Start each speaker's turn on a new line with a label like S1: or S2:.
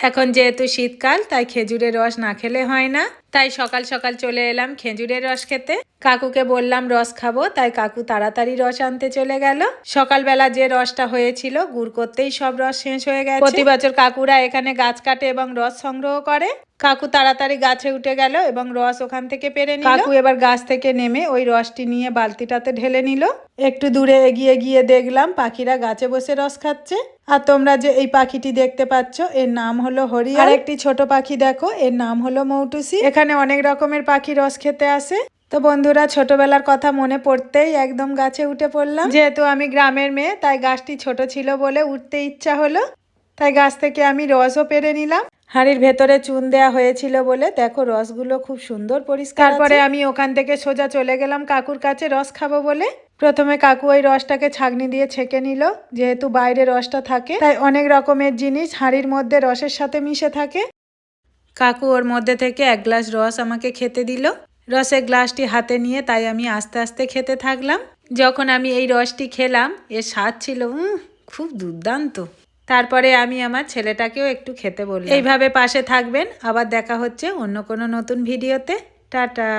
S1: এখন যেহেতু শীতকাল তাই খেজুরের রস না খেলে হয় না। তাই সকাল সকাল চলে এলাম খেজুরের রস খেতে। কাকুকে বললাম রস খাব। তাই কাকু তাড়াতাড়ি রস আনতে চলে গেল। সকালবেলা যে রসটা হয়েছিল গুড় করতেই সব রস শেষ হয়ে গেছে। প্রতি বছর কাকুরা এখানে গাছ কাটে এবং রস সংগ্রহ করে। কাকু তাড়াতাড়ি গাছে উঠে গেল এবং রস ওখান থেকে পেরে নিল। কাকু এবার গাছ থেকে নেমে ওই রসটি নিয়ে বালতিটাতে ঢেলে নিল। একটু দূরে এগিয়ে গিয়ে দেখলাম পাখিরা গাছে বসে রস খাচ্ছে। আর তোমরা যে এই পাখিটি দেখতে পাচ্ছ এর নাম হলো হরি আর একটি ছোট পাখি দেখো এর নাম হলো মৌটুসি। এখানে অনেক রকমের পাখি রস খেতে আসে। তো বন্ধুরা, ছোটবেলার কথা মনে পড়তেই একদম গাছে উঠে পড়লাম। যেহেতু আমি গ্রামের মেয়ে, তাই গাছটি ছোট ছিল বলে উঠতে ইচ্ছা হলো। তাই গাছ থেকে আমি রসও পেরে নিলাম। হাঁড়ির ভেতরে চুন দেয়া হয়েছিল বলে দেখো রসগুলো খুব সুন্দর পরিষ্কার তারপরে আমি ওখান থেকে সোজা চলে গেলাম কাকুর কাছে রস খাব বলে। প্রথমে কাকু ওই রসটাকে ছাগনি দিয়ে ছেঁকে নিল, যেহেতু বাইরে রসটা থাকে। তাই অনেক রকমের জিনিস হাঁড়ির মধ্যে রসের সাথে মিশে থাকে। কাকু ওর মধ্যে থেকে এক গ্লাস রস আমাকে খেতে দিল। রসের গ্লাসটি হাতে নিয়ে তাই আমি আস্তে আস্তে খেতে থাকলাম। যখন আমি এই রসটি খেলাম, এর স্বাদ ছিল খুব দুর্দান্ত। তারপরে আমি আমার ছেলেটাকেও একটু খেতে বলি এইভাবে পাশে থাকবেন, আবার দেখা হচ্ছে অন্য কোনো নতুন ভিডিওতে। টাটা!